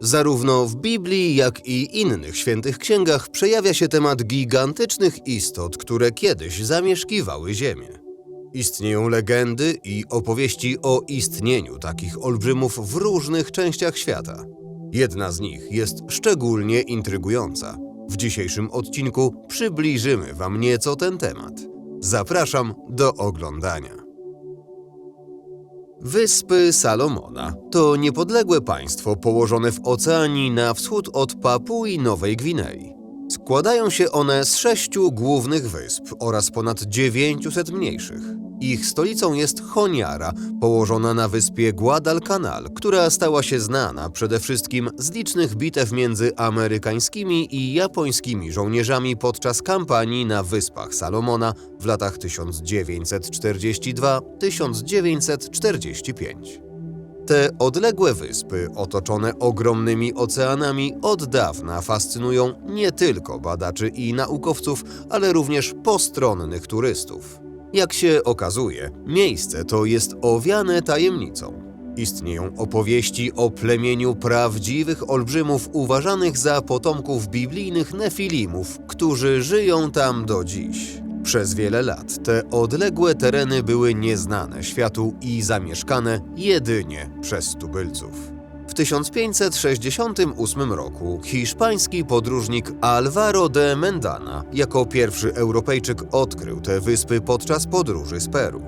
Zarówno w Biblii, jak i innych świętych księgach przejawia się temat gigantycznych istot, które kiedyś zamieszkiwały Ziemię. Istnieją legendy i opowieści o istnieniu takich olbrzymów w różnych częściach świata. Jedna z nich jest szczególnie intrygująca. W dzisiejszym odcinku przybliżymy Wam nieco ten temat. Zapraszam do oglądania. Wyspy Salomona to niepodległe państwo położone w oceanii na wschód od Papui Nowej Gwinei. Składają się one z sześciu głównych wysp oraz ponad 900 mniejszych. Ich stolicą jest Honiara, położona na wyspie Guadalcanal, która stała się znana przede wszystkim z licznych bitew między amerykańskimi i japońskimi żołnierzami podczas kampanii na Wyspach Salomona w latach 1942-1945. Te odległe wyspy, otoczone ogromnymi oceanami, od dawna fascynują nie tylko badaczy i naukowców, ale również postronnych turystów. Jak się okazuje, miejsce to jest owiane tajemnicą. Istnieją opowieści o plemieniu prawdziwych olbrzymów uważanych za potomków biblijnych nefilimów, którzy żyją tam do dziś. Przez wiele lat te odległe tereny były nieznane światu i zamieszkane jedynie przez tubylców. W 1568 roku hiszpański podróżnik Alvaro de Mendana jako pierwszy Europejczyk odkrył te wyspy podczas podróży z Peru.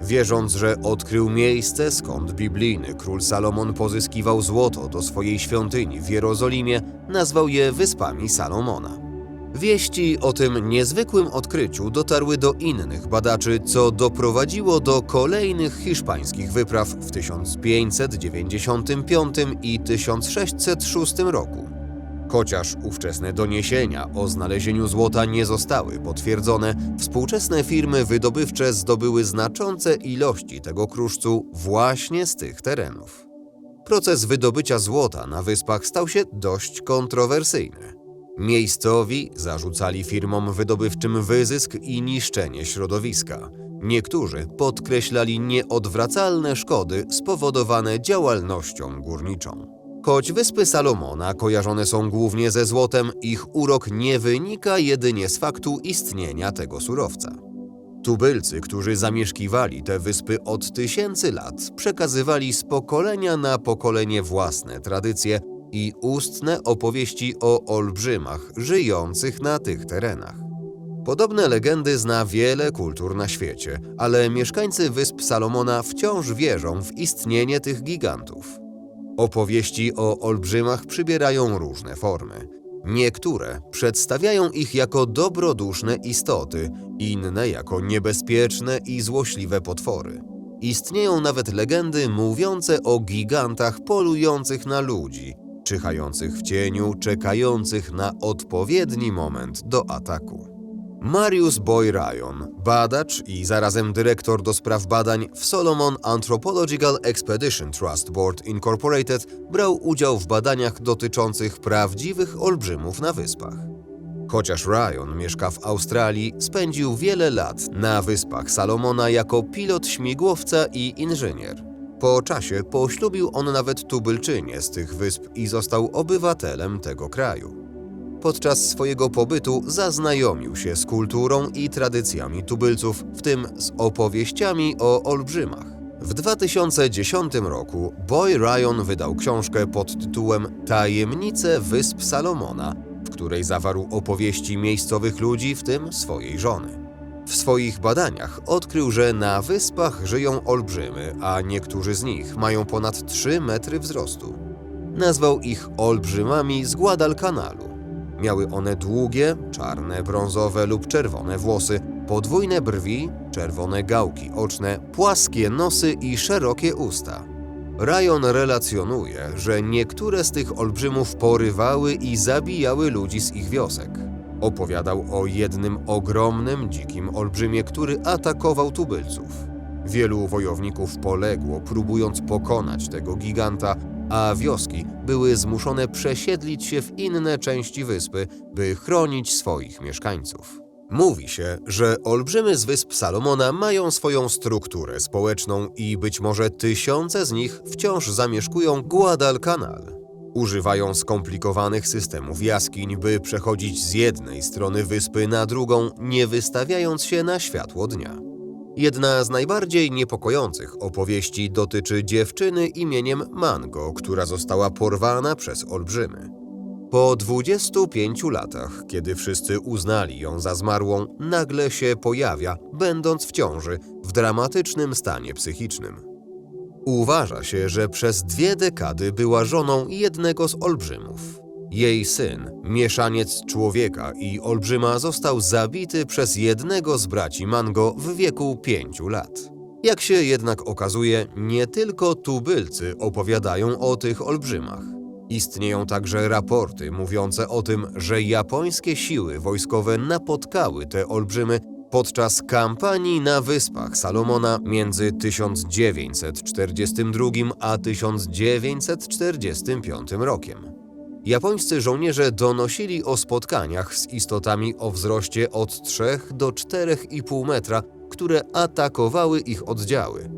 Wierząc, że odkrył miejsce, skąd biblijny król Salomon pozyskiwał złoto do swojej świątyni w Jerozolimie, nazwał je Wyspami Salomona. Wieści o tym niezwykłym odkryciu dotarły do innych badaczy, co doprowadziło do kolejnych hiszpańskich wypraw w 1595 i 1606 roku. Chociaż ówczesne doniesienia o znalezieniu złota nie zostały potwierdzone, współczesne firmy wydobywcze zdobyły znaczące ilości tego kruszcu właśnie z tych terenów. Proces wydobycia złota na wyspach stał się dość kontrowersyjny. Miejscowi zarzucali firmom wydobywczym wyzysk i niszczenie środowiska. Niektórzy podkreślali nieodwracalne szkody spowodowane działalnością górniczą. Choć wyspy Salomona kojarzone są głównie ze złotem, ich urok nie wynika jedynie z faktu istnienia tego surowca. Tubylcy, którzy zamieszkiwali te wyspy od tysięcy lat, przekazywali z pokolenia na pokolenie własne tradycje i ustne opowieści o olbrzymach żyjących na tych terenach. Podobne legendy zna wiele kultur na świecie, ale mieszkańcy wysp Salomona wciąż wierzą w istnienie tych gigantów. Opowieści o olbrzymach przybierają różne formy. Niektóre przedstawiają ich jako dobroduszne istoty, inne jako niebezpieczne i złośliwe potwory. Istnieją nawet legendy mówiące o gigantach polujących na ludzi, czyhających w cieniu, czekających na odpowiedni moment do ataku. Marius Boy Ryan, badacz i zarazem dyrektor do spraw badań w Solomon Anthropological Expedition Trust Board Incorporated, brał udział w badaniach dotyczących prawdziwych olbrzymów na wyspach. Chociaż Ryan mieszka w Australii, spędził wiele lat na wyspach Salomona jako pilot śmigłowca i inżynier. Po czasie poślubił on nawet tubylczynię z tych wysp i został obywatelem tego kraju. Podczas swojego pobytu zaznajomił się z kulturą i tradycjami tubylców, w tym z opowieściami o olbrzymach. W 2010 roku Boy Ryan wydał książkę pod tytułem Tajemnice Wysp Salomona, w której zawarł opowieści miejscowych ludzi, w tym swojej żony. W swoich badaniach odkrył, że na wyspach żyją olbrzymy, a niektórzy z nich mają ponad 3 metry wzrostu. Nazwał ich olbrzymami z Guadalcanalu. Miały one długie, czarne, brązowe lub czerwone włosy, podwójne brwi, czerwone gałki oczne, płaskie nosy i szerokie usta. Ryan relacjonuje, że niektóre z tych olbrzymów porywały i zabijały ludzi z ich wiosek. Opowiadał o jednym ogromnym, dzikim olbrzymie, który atakował tubylców. Wielu wojowników poległo, próbując pokonać tego giganta, a wioski były zmuszone przesiedlić się w inne części wyspy, by chronić swoich mieszkańców. Mówi się, że olbrzymy z wysp Salomona mają swoją strukturę społeczną i być może tysiące z nich wciąż zamieszkują Guadalcanal. Używają skomplikowanych systemów jaskiń, by przechodzić z jednej strony wyspy na drugą, nie wystawiając się na światło dnia. Jedna z najbardziej niepokojących opowieści dotyczy dziewczyny imieniem Mango, która została porwana przez olbrzymy. Po 25 latach, kiedy wszyscy uznali ją za zmarłą, nagle się pojawia, będąc w ciąży, w dramatycznym stanie psychicznym. Uważa się, że przez dwie dekady była żoną jednego z olbrzymów. Jej syn, mieszaniec człowieka i olbrzyma, został zabity przez jednego z braci Mango w wieku pięciu lat. Jak się jednak okazuje, nie tylko tubylcy opowiadają o tych olbrzymach. Istnieją także raporty mówiące o tym, że japońskie siły wojskowe napotkały te olbrzymy podczas kampanii na Wyspach Salomona między 1942 a 1945 rokiem. Japońscy żołnierze donosili o spotkaniach z istotami o wzroście od 3 do 4,5 metra, które atakowały ich oddziały.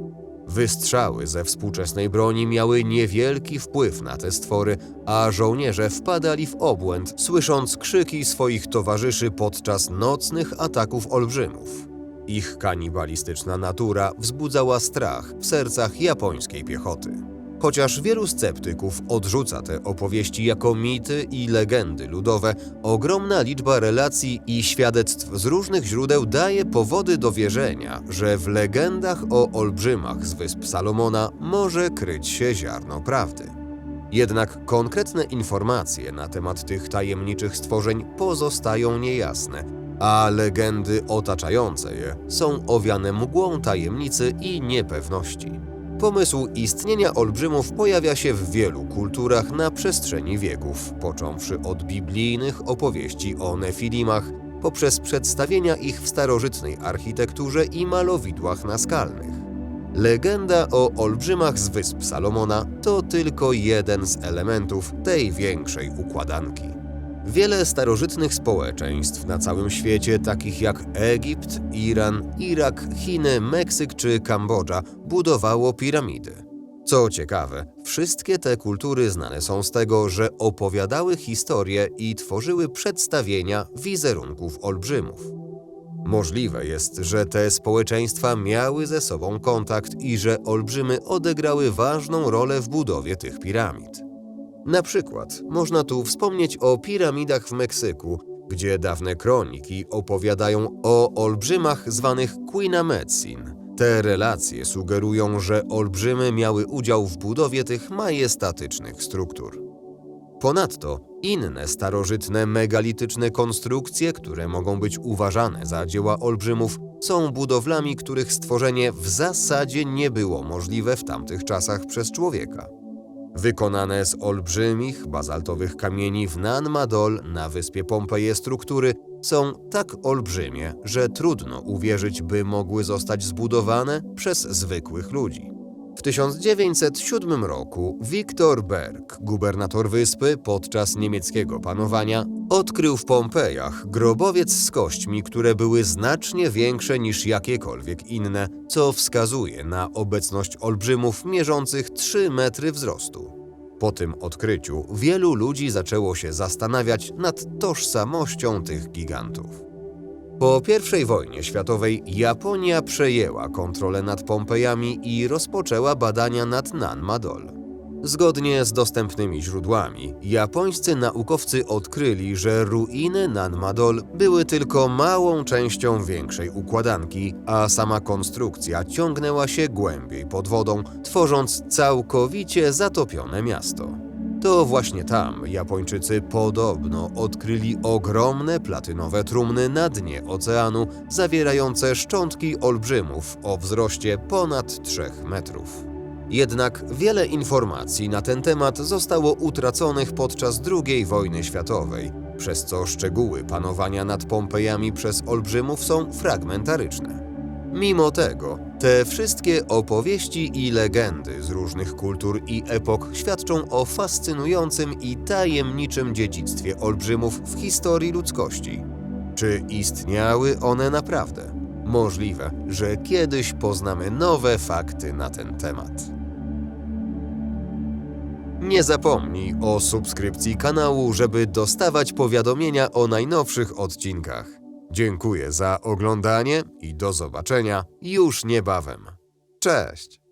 Wystrzały ze współczesnej broni miały niewielki wpływ na te stwory, a żołnierze wpadali w obłęd, słysząc krzyki swoich towarzyszy podczas nocnych ataków olbrzymów. Ich kanibalistyczna natura wzbudzała strach w sercach japońskiej piechoty. Chociaż wielu sceptyków odrzuca te opowieści jako mity i legendy ludowe, ogromna liczba relacji i świadectw z różnych źródeł daje powody do wierzenia, że w legendach o olbrzymach z wysp Salomona może kryć się ziarno prawdy. Jednak konkretne informacje na temat tych tajemniczych stworzeń pozostają niejasne, a legendy otaczające je są owiane mgłą tajemnicy i niepewności. Pomysł istnienia olbrzymów pojawia się w wielu kulturach na przestrzeni wieków, począwszy od biblijnych opowieści o nefilimach, poprzez przedstawienia ich w starożytnej architekturze i malowidłach naskalnych. Legenda o olbrzymach z wysp Salomona to tylko jeden z elementów tej większej układanki. Wiele starożytnych społeczeństw na całym świecie, takich jak Egipt, Iran, Irak, Chiny, Meksyk czy Kambodża, budowało piramidy. Co ciekawe, wszystkie te kultury znane są z tego, że opowiadały historie i tworzyły przedstawienia wizerunków olbrzymów. Możliwe jest, że te społeczeństwa miały ze sobą kontakt i że olbrzymy odegrały ważną rolę w budowie tych piramid. Na przykład można tu wspomnieć o piramidach w Meksyku, gdzie dawne kroniki opowiadają o olbrzymach zwanych Quinametsin. Te relacje sugerują, że olbrzymy miały udział w budowie tych majestatycznych struktur. Ponadto inne starożytne megalityczne konstrukcje, które mogą być uważane za dzieła olbrzymów, są budowlami, których stworzenie w zasadzie nie było możliwe w tamtych czasach przez człowieka. Wykonane z olbrzymich, bazaltowych kamieni w Nan Madol na wyspie Pompeje struktury są tak olbrzymie, że trudno uwierzyć, by mogły zostać zbudowane przez zwykłych ludzi. W 1907 roku Viktor Berg, gubernator wyspy podczas niemieckiego panowania, odkrył w Pompejach grobowiec z kośćmi, które były znacznie większe niż jakiekolwiek inne, co wskazuje na obecność olbrzymów mierzących 3 metry wzrostu. Po tym odkryciu wielu ludzi zaczęło się zastanawiać nad tożsamością tych gigantów. Po I wojnie światowej Japonia przejęła kontrolę nad Pompejami i rozpoczęła badania nad Nan Madol. Zgodnie z dostępnymi źródłami, japońscy naukowcy odkryli, że ruiny Nan Madol były tylko małą częścią większej układanki, a sama konstrukcja ciągnęła się głębiej pod wodą, tworząc całkowicie zatopione miasto. To właśnie tam Japończycy podobno odkryli ogromne platynowe trumny na dnie oceanu, zawierające szczątki olbrzymów o wzroście ponad 3 metrów. Jednak wiele informacji na ten temat zostało utraconych podczas II wojny światowej, przez co szczegóły panowania nad Pompejami przez olbrzymów są fragmentaryczne. Mimo tego, te wszystkie opowieści i legendy z różnych kultur i epok świadczą o fascynującym i tajemniczym dziedzictwie olbrzymów w historii ludzkości. Czy istniały one naprawdę? Możliwe, że kiedyś poznamy nowe fakty na ten temat. Nie zapomnij o subskrypcji kanału, żeby dostawać powiadomienia o najnowszych odcinkach. Dziękuję za oglądanie i do zobaczenia już niebawem. Cześć!